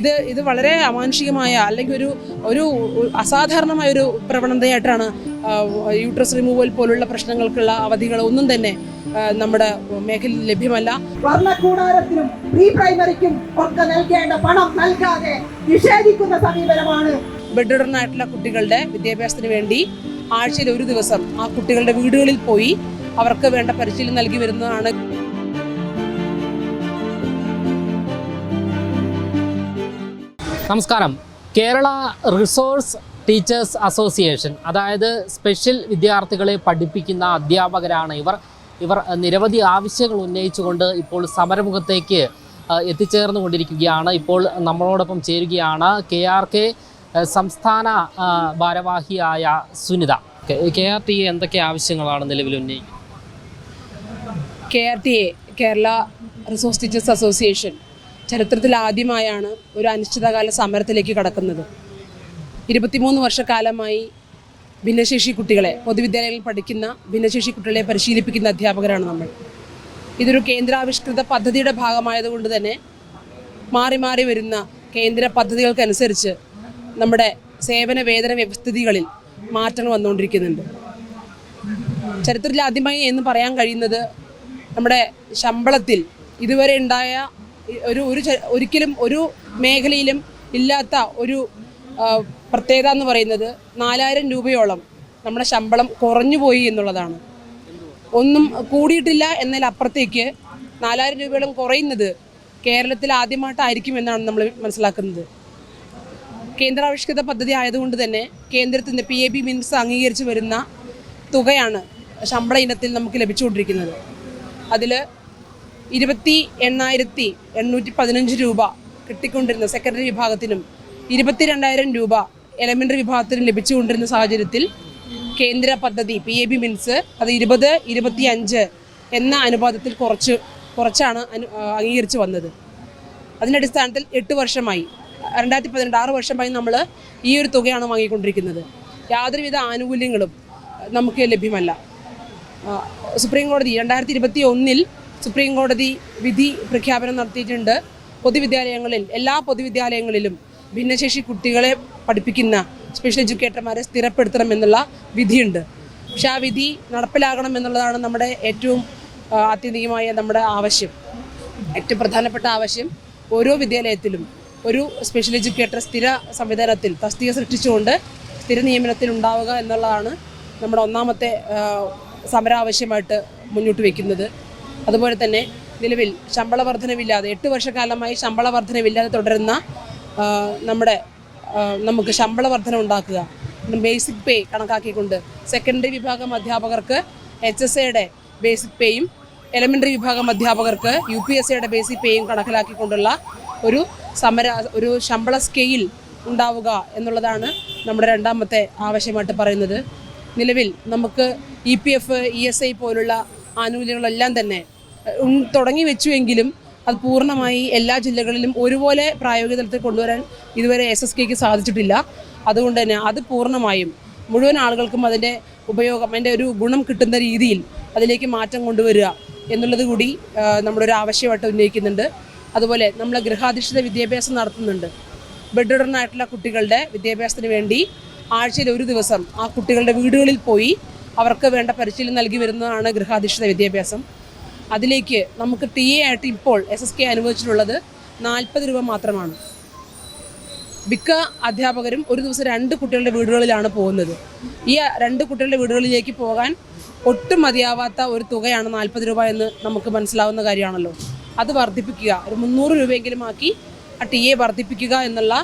ഇത് ഇത് വളരെ അമാനുഷികമായ അല്ലെങ്കിൽ ഒരു ഒരു അസാധാരണമായ ഒരു പ്രവണതയായിട്ടാണ് യൂട്രസ് റിമൂവൽ പോലുള്ള പ്രശ്നങ്ങൾക്കുള്ള അവധികൾ ഒന്നും തന്നെ നമ്മുടെ മേഖലയിൽ ലഭ്യമല്ല. ഭരണകൂടാരത്തിനും പ്രീ പ്രൈമറിക്കും ഒക്കെ നൽകേണ്ട പണം നൽകാതെ നിഷേധിക്കുന്ന സമീപനമാണ്. ബെഡ്റിഡനായിട്ടുള്ള കുട്ടികളുടെ വിദ്യാഭ്യാസത്തിന് വേണ്ടി ആഴ്ചയിൽ ഒരു ദിവസം ആ കുട്ടികളുടെ വീടുകളിൽ പോയി അവർക്ക് വേണ്ട പരിശീലനം നൽകി വരുന്നതാണ്. നമസ്കാരം. കേരള റിസോഴ്സ് ടീച്ചേഴ്സ് അസോസിയേഷൻ അതായത് സ്പെഷ്യൽ വിദ്യാർത്ഥികളെ പഠിപ്പിക്കുന്ന അധ്യാപകരാണ് ഇവർ. ഇവർ നിരവധി ആവശ്യങ്ങൾ ഉന്നയിച്ചുകൊണ്ട് ഇപ്പോൾ സമരമുഖത്തേക്ക് എത്തിച്ചേർന്നു കൊണ്ടിരിക്കുകയാണ് ഇപ്പോൾ നമ്മളോടൊപ്പം ചേരുകയാണ് കെ ആർ കെ സംസ്ഥാന ഭാരവാഹിയായ Sunitha. K R T A എന്തൊക്കെ ആവശ്യങ്ങളാണ് നിലവിൽ ഉന്നയിക്കുന്നത്? K R T A Kerala resource teachers association. ചരിത്രത്തിൽ ആദ്യമായാണ് ഒരു അനിശ്ചിതകാല സമരത്തിലേക്ക് കടക്കുന്നത്. ഇരുപത്തിമൂന്ന് വർഷക്കാലമായി ഭിന്നശേഷി കുട്ടികളെ പൊതുവിദ്യാലയങ്ങളിൽ പഠിക്കുന്ന ഭിന്നശേഷി കുട്ടികളെ പരിശീലിപ്പിക്കുന്ന അധ്യാപകരാണ് നമ്മൾ. ഇതൊരു കേന്ദ്രാവിഷ്കൃത പദ്ധതിയുടെ ഭാഗമായതുകൊണ്ട് തന്നെ മാറി മാറി വരുന്ന കേന്ദ്ര പദ്ധതികൾക്കനുസരിച്ച് നമ്മുടെ സേവന വേതന വ്യവസ്ഥിതികളിൽ മാറ്റങ്ങൾ വന്നുകൊണ്ടിരിക്കുന്നുണ്ട്. ചരിത്രത്തിൽ ആദ്യമായി എന്ന് പറയാൻ കഴിയുന്നത് നമ്മുടെ ശമ്പളത്തിൽ ഇതുവരെ ഉണ്ടായ ഒരു ഒരു ഒരിക്കലും ഒരു മേഖലയിലും ഇല്ലാത്ത ഒരു പ്രത്യേകത എന്ന് പറയുന്നത് നാലായിരം രൂപയോളം നമ്മുടെ ശമ്പളം കുറഞ്ഞു പോയി എന്നുള്ളതാണ്. ഒന്നും കൂടിയിട്ടില്ല എന്നതിലപ്പുറത്തേക്ക് നാലായിരം രൂപയോളം കുറയുന്നത് കേരളത്തിൽ ആദ്യമായിട്ടായിരിക്കും എന്നാണ് നമ്മൾ മനസ്സിലാക്കുന്നത്. കേന്ദ്രാവിഷ്കൃത പദ്ധതി ആയതുകൊണ്ട് തന്നെ കേന്ദ്രത്തിന്റെ പി എ ബി മിനിറ്റ്സ് അംഗീകരിച്ച് വരുന്ന തുകയാണ് ശമ്പള ഇനത്തിൽ നമുക്ക് ലഭിച്ചുകൊണ്ടിരിക്കുന്നത്. അതിൽ ഇരുപത്തി എണ്ണായിരത്തി എണ്ണൂറ്റി പതിനഞ്ച് രൂപ കിട്ടിക്കൊണ്ടിരുന്ന സെക്കൻഡറി വിഭാഗത്തിനും ഇരുപത്തി രണ്ടായിരം രൂപ എലമെന്ററി വിഭാഗത്തിനും ലഭിച്ചുകൊണ്ടിരുന്ന സാഹചര്യത്തിൽ കേന്ദ്ര പദ്ധതി പി എ ബി മിൻസ് അത് ഇരുപത് ഇരുപത്തി അഞ്ച് എന്ന അനുപാതത്തിൽ കുറച്ച് കുറച്ചാണ് അംഗീകരിച്ച് വന്നത്. അതിന്റെ അടിസ്ഥാനത്തിൽ എട്ട് വർഷമായി രണ്ടായിരത്തി പതിനെട്ട് ആറ് വർഷമായി നമ്മൾ ഈ ഒരു തുകയാണ് വാങ്ങിക്കൊണ്ടിരിക്കുന്നത്. യാതൊരുവിധ ആനുകൂല്യങ്ങളും നമുക്ക് ലഭ്യമല്ല. സുപ്രീം കോടതി രണ്ടായിരത്തി ഇരുപത്തി ഒന്നിൽ സുപ്രീം കോടതി വിധി പ്രഖ്യാപനം നടത്തിയിട്ടുണ്ട്. പൊതുവിദ്യാലയങ്ങളിൽ എല്ലാ പൊതുവിദ്യാലയങ്ങളിലും ഭിന്നശേഷി കുട്ടികളെ പഠിപ്പിക്കുന്ന സ്പെഷ്യൽ എഡ്യൂക്കേറ്റർമാരെ സ്ഥിരപ്പെടുത്തണമെന്നുള്ള വിധിയുണ്ട്. പക്ഷെ ആ വിധി നടപ്പിലാകണം എന്നുള്ളതാണ് നമ്മുടെ ഏറ്റവും ആത്യന്തികമായ നമ്മുടെ ആവശ്യം. ഏറ്റവും പ്രധാനപ്പെട്ട ആവശ്യം ഓരോ വിദ്യാലയത്തിലും ഒരു സ്പെഷ്യൽ എഡ്യൂക്കേറ്റർ സ്ഥിര സംവിധാനത്തിൽ തസ്തിക സൃഷ്ടിച്ചുകൊണ്ട് സ്ഥിര നിയമനത്തിൽ ഉണ്ടാവുക എന്നുള്ളതാണ് നമ്മുടെ ഒന്നാമത്തെ സമരാവശ്യമായിട്ട് മുന്നോട്ട് വയ്ക്കുന്നത് അതുപോലെ തന്നെ നിലവിൽ ശമ്പള വർധനവില്ലാതെ എട്ട് വർഷക്കാലമായി ശമ്പള വർധനവില്ലാതെ തുടരുന്ന നമ്മുടെ നമുക്ക് ശമ്പള വർധന ഉണ്ടാക്കുക ബേസിക് പേ കണക്കാക്കിക്കൊണ്ട് സെക്കൻഡറി വിഭാഗം അധ്യാപകർക്ക് എച്ച് എസ് എയുടെ ബേസിക് പേയും എലമെന്ററി വിഭാഗം അധ്യാപകർക്ക് യു പി എസ് സിയുടെ ബേസിക് പേയും കണക്കിലാക്കിക്കൊണ്ടുള്ള ഒരു സമര ഒരു ശമ്പള സ്കെയിൽ ഉണ്ടാവുക എന്നുള്ളതാണ് നമ്മുടെ രണ്ടാമത്തെ ആവശ്യമായിട്ട് പറയുന്നത്. നിലവിൽ നമുക്ക് E P F E S I പോലുള്ള ആനുകൂല്യങ്ങളെല്ലാം തന്നെ തുടങ്ങി വെച്ചുവെങ്കിലും അത് പൂർണമായി എല്ലാ ജില്ലകളിലും ഒരുപോലെ പ്രായോഗിക തലത്തിൽ കൊണ്ടുവരാൻ ഇതുവരെ എസ് എസ് കെക്ക് സാധിച്ചിട്ടില്ല. അതുകൊണ്ട് തന്നെ അത് പൂർണമായും മുഴുവൻ ആളുകൾക്കും അതിന്റെ ഉപയോഗം അതിന്റെ ഒരു ഗുണം കിട്ടുന്ന രീതിയിൽ അതിലേക്ക് മാറ്റം കൊണ്ടുവരിക എന്നുള്ളത് കൂടി നമ്മുടെ ഒരു ആവശ്യമായിട്ട് ഉന്നയിക്കുന്നുണ്ട്. അതുപോലെ നമ്മൾ ഗൃഹാധിഷ്ഠിത വിദ്യാഭ്യാസം നടത്തുന്നുണ്ട്. ബെഡ്റിഡനായിട്ടുള്ള കുട്ടികളുടെ വിദ്യാഭ്യാസത്തിന് വേണ്ടി ആഴ്ചയിൽ ഒരു ദിവസം ആ കുട്ടികളുടെ വീടുകളിൽ പോയി അവർക്ക് വേണ്ട പരിശീലനം നൽകി വരുന്നതാണ് ഗൃഹാധിഷ്ഠിത വിദ്യാഭ്യാസം. അതിലേക്ക് നമുക്ക് ടി എ ആയിട്ട് ഇപ്പോൾ എസ് എസ് കെ അനുവദിച്ചിട്ടുള്ളത് നാൽപ്പത് രൂപ മാത്രമാണ്. മിക്ക അധ്യാപകരും ഒരു ദിവസം രണ്ട് കുട്ടികളുടെ വീടുകളിലാണ് പോകുന്നത്. ഈ രണ്ട് കുട്ടികളുടെ വീടുകളിലേക്ക് പോകാൻ ഒട്ടും മതിയാവാത്ത ഒരു തുകയാണ് നാൽപ്പത് രൂപ എന്ന് നമുക്ക് മനസ്സിലാവുന്ന കാര്യമാണല്ലോ. അത് വർദ്ധിപ്പിക്കുക. ഒരു മുന്നൂറ് രൂപയെങ്കിലും ആക്കി ആ ടി എ വർദ്ധിപ്പിക്കുക എന്നുള്ള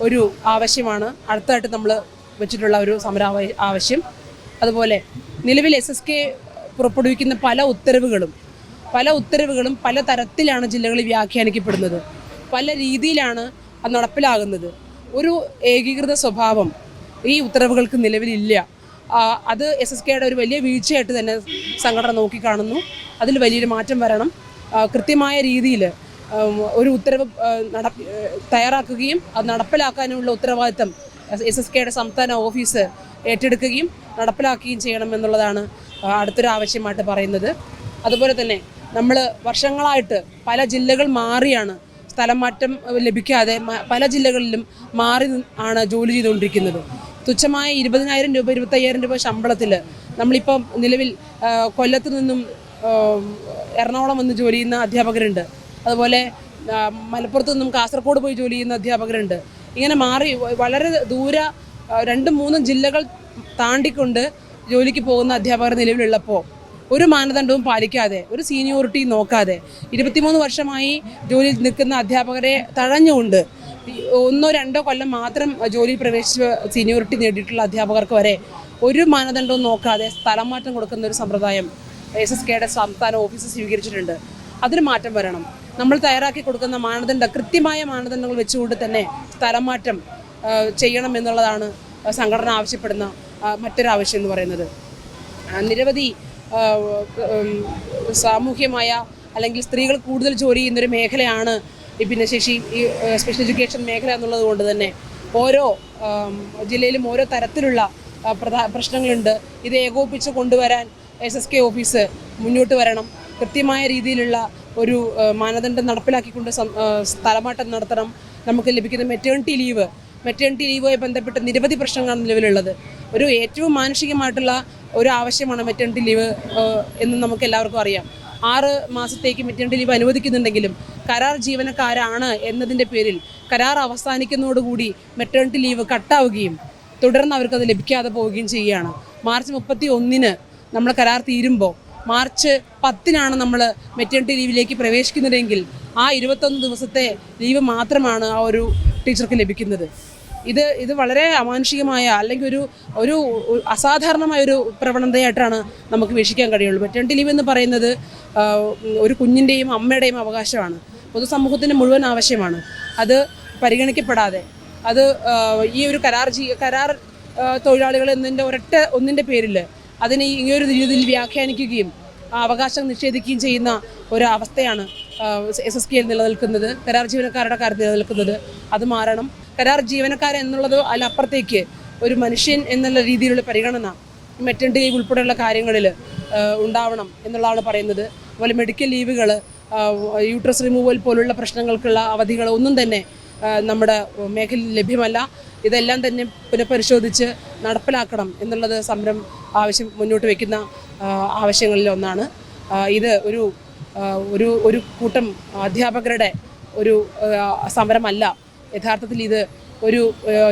ഒരു ആവശ്യമാണ്. അടുത്തായിട്ട് നമ്മൾ വെച്ചിട്ടുള്ള ഒരു സമരാവ ആവശ്യം. അതുപോലെ നിലവിൽ എസ് എസ് കെ പുറപ്പെടുവിക്കുന്ന പല ഉത്തരവുകളും പല ഉത്തരവുകളും പല തരത്തിലാണ് ജില്ലകളിൽ വ്യാഖ്യാനിക്കപ്പെടുന്നത്. പല രീതിയിലാണ് അത് നടപ്പിലാകുന്നത്. ഒരു ഏകീകൃത സ്വഭാവം ഈ ഉത്തരവുകൾക്ക് നിലവിലില്ല. അത് എസ് എസ് കെയുടെ ഒരു വലിയ വീഴ്ചയായിട്ട് തന്നെ സംഘടന നോക്കിക്കാണുന്നു. അതിൽ വലിയൊരു മാറ്റം വരണം. കൃത്യമായ രീതിയിൽ ഒരു ഉത്തരവ് നട തയ്യാറാക്കുകയും അത് നടപ്പിലാക്കാനുള്ള ഉത്തരവാദിത്തം എസ് എസ് കെയുടെ സംസ്ഥാന ഓഫീസ് ഏറ്റെടുക്കുകയും നടപ്പിലാക്കുകയും ചെയ്യണമെന്നുള്ളതാണ് അടുത്തൊരു ആവശ്യമായിട്ട് പറയുന്നത്. അതുപോലെ തന്നെ നമ്മൾ വർഷങ്ങളായിട്ട് പല ജില്ലകൾ മാറിയാണ് സ്ഥലം മാറ്റം ലഭിക്കാതെ പല ജില്ലകളിലും മാറി ആണ് ജോലി ചെയ്തുകൊണ്ടിരിക്കുന്നത്. തുച്ഛമായ ഇരുപതിനായിരം രൂപ ഇരുപത്തയ്യായിരം രൂപ ശമ്പളത്തിൽ നമ്മളിപ്പം നിലവിൽ കൊല്ലത്ത് നിന്നും എറണാകുളം വന്ന് ജോലി ചെയ്യുന്ന അധ്യാപകരുണ്ട്. അതുപോലെ മലപ്പുറത്ത് നിന്നും കാസർഗോഡ് പോയി ജോലി ചെയ്യുന്ന അധ്യാപകരുണ്ട്. ഇങ്ങനെ മാറി വളരെ ദൂര രണ്ടും മൂന്നും ജില്ലകൾ താണ്ടിക്കൊണ്ട് ജോലിക്ക് പോകുന്ന അധ്യാപകർ നിലവിലുള്ളപ്പോൾ ഒരു മാനദണ്ഡവും പാലിക്കാതെ ഒരു സീനിയോറിറ്റി നോക്കാതെ ഇരുപത്തിമൂന്ന് വർഷമായി ജോലിയിൽ നിൽക്കുന്ന അധ്യാപകരെ തഴഞ്ഞുകൊണ്ട് ഒന്നോ രണ്ടോ കൊല്ലം മാത്രം ജോലിയിൽ പ്രവേശിച്ച് സീനിയോറിറ്റി നേടിയിട്ടുള്ള അധ്യാപകർക്ക് വരെ ഒരു മാനദണ്ഡവും നോക്കാതെ സ്ഥലം മാറ്റം കൊടുക്കുന്ന ഒരു സമ്പ്രദായം എസ് എസ് കെയുടെ സംസ്ഥാന ഓഫീസ് സ്വീകരിച്ചിട്ടുണ്ട്. അതിന് മാറ്റം വരണം. നമ്മൾ തയ്യാറാക്കി കൊടുക്കുന്ന മാനദണ്ഡ കൃത്യമായ മാനദണ്ഡങ്ങൾ വെച്ചുകൊണ്ട് തന്നെ സ്ഥലം മാറ്റം ചെയ്യണം എന്നുള്ളതാണ് സംഘടന ആവശ്യപ്പെടുന്ന മറ്റൊരാവശ്യം എന്ന് പറയുന്നത്. നിരവധി സാമൂഹ്യമായ അല്ലെങ്കിൽ സ്ത്രീകൾ കൂടുതൽ ജോലി ചെയ്യുന്നൊരു മേഖലയാണ് ഈ ഭിന്നശേഷി ഈ സ്പെഷ്യൽ എഡ്യൂക്കേഷൻ മേഖല എന്നുള്ളത് കൊണ്ട് തന്നെ. ഓരോ ജില്ലയിലും ഓരോ തരത്തിലുള്ള പ്രധാ പ്രശ്നങ്ങളുണ്ട്. ഇത് ഏകോപിപ്പിച്ച് കൊണ്ടുവരാൻ എസ് എസ് കെ ഓഫീസ് മുന്നോട്ട് വരണം. കൃത്യമായ രീതിയിലുള്ള ഒരു മാനദണ്ഡം നടപ്പിലാക്കിക്കൊണ്ട് സ്ഥലമാറ്റം നടത്തണം. നമുക്ക് ലഭിക്കുന്ന മെറ്റേണിറ്റി ലീവ് മെറ്റേണിറ്റി ലീവുമായി ബന്ധപ്പെട്ട് നിരവധി പ്രശ്നങ്ങളാണ് നിലവിലുള്ളത്. ഒരു ഏറ്റവും മാനുഷികമായിട്ടുള്ള ഒരു ആവശ്യമാണ് മെറ്റേണിറ്റി ലീവ് എന്ന് നമുക്ക് എല്ലാവർക്കും അറിയാം. ആറ് മാസത്തേക്ക് മെറ്റേണിറ്റി ലീവ് അനുവദിക്കുന്നുണ്ടെങ്കിലും കരാർ ജീവനക്കാരാണ് എന്നതിന്റെ പേരിൽ കരാർ അവസാനിക്കുന്നതോടുകൂടി മെറ്റേണിറ്റി ലീവ് കട്ടാവുകയും തുടർന്ന് അവർക്കത് ലഭിക്കാതെ പോവുകയും ചെയ്യുകയാണ്. മാർച്ച് മുപ്പത്തി ഒന്നിന് നമ്മൾ കരാർ തീരുമ്പോൾ മാർച്ച് പത്തിനാണ് നമ്മൾ മെറ്റേണിറ്റി ലീവിലേക്ക് പ്രവേശിക്കുന്നതെങ്കിൽ ആ ഇരുപത്തൊന്ന് ദിവസത്തെ ലീവ് മാത്രമാണ് ആ ഒരു ടീച്ചർക്ക് ലഭിക്കുന്നത്. ഇത് ഇത് വളരെ അമാനുഷികമായ അല്ലെങ്കിൽ ഒരു ഒരു അസാധാരണമായ ഒരു പ്രവണതയായിട്ടാണ് നമുക്ക് വീക്ഷിക്കാൻ കഴിയുള്ളൂ. മെറ്റേണിറ്റി ലീവ് എന്ന് പറയുന്നത് ഒരു കുഞ്ഞിന്റെയും അമ്മയുടെയും അവകാശമാണ്. പൊതുസമൂഹത്തിന്റെ മുഴുവൻ ആവശ്യമാണ്. അത് പരിഗണിക്കപ്പെടാതെ. അത് ഈ ഒരു കരാർ ജീ കരാർ തൊഴിലാളികൾ എന്നതിന്റെ ഒരൊറ്റ ഒന്നിന്റെ പേരിൽ അതിനെ ഇങ്ങനൊരു രീതിയിൽ വ്യാഖ്യാനിക്കുകയും അവകാശം നിഷേധിക്കുകയും ചെയ്യുന്ന ഒരു അവസ്ഥയാണ് എസ് എസ് കെയിൽ നിലനിൽക്കുന്നത് കരാർ ജീവനക്കാരുടെ കാര്യത്തിൽ നിലനിൽക്കുന്നത്. അത് മാറണം. കരാർ ജീവനക്കാരൻ എന്നുള്ളത് അതിലപ്പുറത്തേക്ക് ഒരു മനുഷ്യൻ എന്നുള്ള രീതിയിലുള്ള പരിഗണന മെറ്റേണിറ്റി ലീവ് ഉൾപ്പെടെയുള്ള കാര്യങ്ങളിൽ ഉണ്ടാവണം എന്നുള്ളതാണ് പറയുന്നത്. അതുപോലെ മെഡിക്കൽ ലീവുകൾ യൂട്രസ് റിമൂവൽ പോലുള്ള പ്രശ്നങ്ങൾക്കുള്ള അവധികൾ ഒന്നും തന്നെ നമ്മുടെ മേഖലയിൽ ലഭ്യമല്ല. ഇതെല്ലാം തന്നെ പുനഃപരിശോധിച്ച് നടപ്പിലാക്കണം എന്നുള്ളത് സമരം ആവശ്യം മുന്നോട്ട് വയ്ക്കുന്ന ആവശ്യങ്ങളിൽ ഒന്നാണ്. ഇത് ഒരു ഒരു ഒരു കൂട്ടം അധ്യാപകരുടെ ഒരു സമരമല്ല. യഥാർത്ഥത്തിൽ ഇത് ഒരു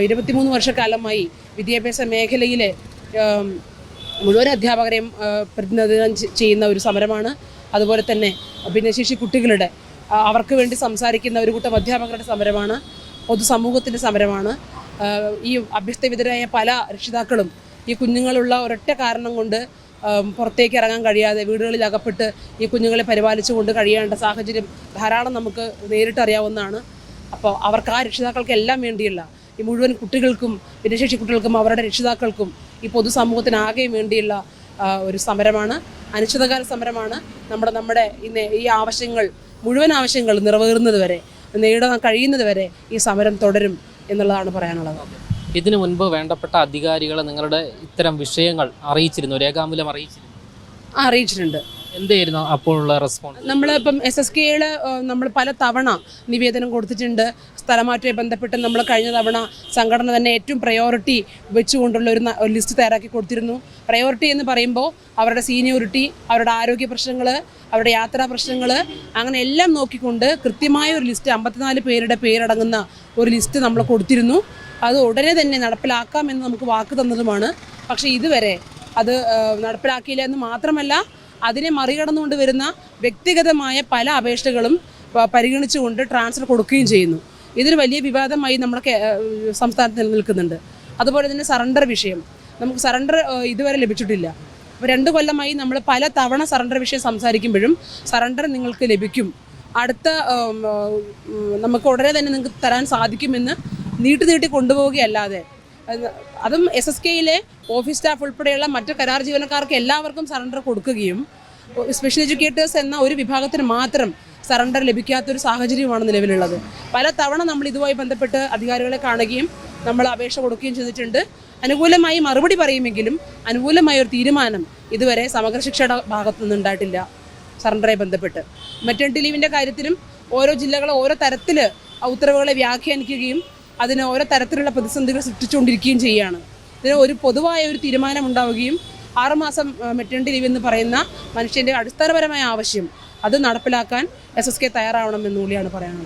ഇരുപത്തിമൂന്ന് വർഷക്കാലമായി വിദ്യാഭ്യാസ മേഖലയിലെ മുഴുവൻ അധ്യാപകരെയും പ്രതിനിധാനം ചെയ്യുന്ന ഒരു സമരമാണ്. അതുപോലെ തന്നെ ഭിന്നശേഷി കുട്ടികളുടെ അവർക്ക് വേണ്ടി സംസാരിക്കുന്ന ഒരു കൂട്ടം അധ്യാപകരുടെ സമരമാണ് പൊതുസമൂഹത്തിന്റെ സമരമാണ്. ഈ അഭ്യസ്തവിധരായ പല രക്ഷിതാക്കളും ഈ കുഞ്ഞുങ്ങളുള്ള ഒരൊറ്റ കാരണം കൊണ്ട് പുറത്തേക്ക് ഇറങ്ങാൻ കഴിയാതെ വീടുകളിൽ അകപ്പെട്ട് ഈ കുഞ്ഞുങ്ങളെ പരിപാലിച്ചുകൊണ്ട് കഴിയേണ്ട സാഹചര്യം ധാരാളം നമുക്ക് നേരിട്ടറിയാവുന്നതാണ് അപ്പോൾ അവർക്ക് ആ രക്ഷിതാക്കൾക്ക് എല്ലാം വേണ്ടിയുള്ള ഈ മുഴുവൻ കുട്ടികൾക്കും ഭിന്നശേഷി കുട്ടികൾക്കും അവരുടെ രക്ഷിതാക്കൾക്കും ഈ പൊതുസമൂഹത്തിനാകെയും വേണ്ടിയുള്ള ഒരു സമരമാണ്. അനിശ്ചിതകാല സമരമാണ്. നമ്മുടെ നമ്മുടെ ഇന്ന് ഈ ആവശ്യങ്ങൾ മുഴുവൻ ആവശ്യങ്ങൾ നിറവേറുന്നത് വരെ നേടാൻ കഴിയുന്നത് വരെ ഈ സമരം തുടരും എന്നുള്ളതാണ് പറയാനുള്ളത്. ഇതിനു മുൻപ് വേണ്ടപ്പെട്ട അധികാരികളെ നിങ്ങളുടെ ഇത്തരം വിഷയങ്ങൾ അറിയിച്ചിരുന്നു രേഖാമൂലം അറിയിച്ചിരുന്നു? ആ, അറിയിച്ചിട്ടുണ്ട്. എന്തായിരുന്നു അപ്പോഴുള്ള റെസ്പോൺസ് നമ്മളിപ്പം എസ് എസ് കെയിൽ നമ്മൾ പല തവണ നിവേദനം കൊടുത്തിട്ടുണ്ട്. സ്ഥലമാറ്റവുമായി ബന്ധപ്പെട്ട് നമ്മൾ കഴിഞ്ഞ തവണ സംഘടന തന്നെ ഏറ്റവും പ്രയോറിറ്റി വെച്ചുകൊണ്ടുള്ള ഒരു ലിസ്റ്റ് തയ്യാറാക്കി കൊടുത്തിരുന്നു. പ്രയോറിറ്റി എന്ന് പറയുമ്പോൾ അവരുടെ സീനിയോറിറ്റി അവരുടെ ആരോഗ്യ പ്രശ്നങ്ങൾ അവരുടെ യാത്രാ പ്രശ്നങ്ങൾ അങ്ങനെ എല്ലാം നോക്കിക്കൊണ്ട് കൃത്യമായ ഒരു ലിസ്റ്റ് അമ്പത്തിനാല് പേരുടെ പേരടങ്ങുന്ന ഒരു ലിസ്റ്റ് നമ്മൾ കൊടുത്തിരുന്നു. അത് ഉടനെ തന്നെ നടപ്പിലാക്കാമെന്ന് നമുക്ക് വാക്ക് തന്നതുമാണ്. പക്ഷേ ഇതുവരെ അത് നടപ്പിലാക്കിയില്ല എന്ന് മാത്രമല്ല അതിനെ മറികടന്നുകൊണ്ട് വരുന്ന വ്യക്തിഗതമായ പല അപേക്ഷകളും പരിഗണിച്ചുകൊണ്ട് ട്രാൻസ്ഫർ കൊടുക്കുകയും ചെയ്യുന്നു. ഇതൊരു വലിയ വിവാദമായി നമ്മുടെ സംസ്ഥാനത്ത് നിലനിൽക്കുന്നുണ്ട്. അതുപോലെ തന്നെ സറണ്ടർ വിഷയം. നമുക്ക് സറണ്ടർ ഇതുവരെ ലഭിച്ചിട്ടില്ല. അപ്പോൾ രണ്ട് കൊല്ലമായി നമ്മൾ പല തവണ സറണ്ടർ വിഷയം സംസാരിക്കുമ്പോഴും സറണ്ടർ നിങ്ങൾക്ക് ലഭിക്കും. അടുത്ത നമുക്ക് ഉടനെ തന്നെ നിങ്ങൾക്ക് തരാൻ സാധിക്കുമെന്ന് നീട്ടി നീട്ടി കൊണ്ടുപോവുകയല്ലാതെ അത് എസ് എസ് കെയിലെ ഓഫീസ് സ്റ്റാഫ് ഉൾപ്പെടെയുള്ള മറ്റ് കരാർ ജീവനക്കാർക്ക് എല്ലാവർക്കും സറണ്ടർ കൊടുക്കുകയും സ്പെഷ്യൽ എഡ്യൂക്കേറ്റേഴ്സ് എന്ന ഒരു വിഭാഗത്തിന് മാത്രം സറണ്ടർ ലഭിക്കാത്തൊരു സാഹചര്യമാണ് നിലവിലുള്ളത്. പല തവണ നമ്മൾ ഇതുമായി ബന്ധപ്പെട്ട് അധികാരികളെ കാണുകയും നമ്മൾ അപേക്ഷ കൊടുക്കുകയും ചെയ്തിട്ടുണ്ട്. അനുകൂലമായി മറുപടി പറയുമെങ്കിലും അനുകൂലമായ ഒരു തീരുമാനം ഇതുവരെ സമഗ്ര ശിക്ഷയുടെ ഭാഗത്തു നിന്നുണ്ടായിട്ടില്ല സറണ്ടറെ ബന്ധപ്പെട്ട്. മെറ്റേണിറ്റി ലീവിന്റെ കാര്യത്തിലും ഓരോ ജില്ലകളെ ഓരോ തരത്തിൽ ഉത്തരവുകളെ വ്യാഖ്യാനിക്കുകയും അതിന് ഓരോ തരത്തിലുള്ള പ്രതിസന്ധികൾ സൃഷ്ടിച്ചുകൊണ്ടിരിക്കുകയും ചെയ്യുകയാണ്. ഇതിന് ഒരു പൊതുവായ ഒരു തീരുമാനം ഉണ്ടാവുകയും ആറുമാസം മെറ്റേണിറ്റി ലീവ് എന്ന് പറയുന്ന മനുഷ്യന്റെ അടിസ്ഥാനപരമായ ആവശ്യം അത് നടപ്പിലാക്കാൻ എസ് എസ് കെ തയ്യാറാവണമെന്നുകൂടിയാണ് പറയാനുള്ളത്.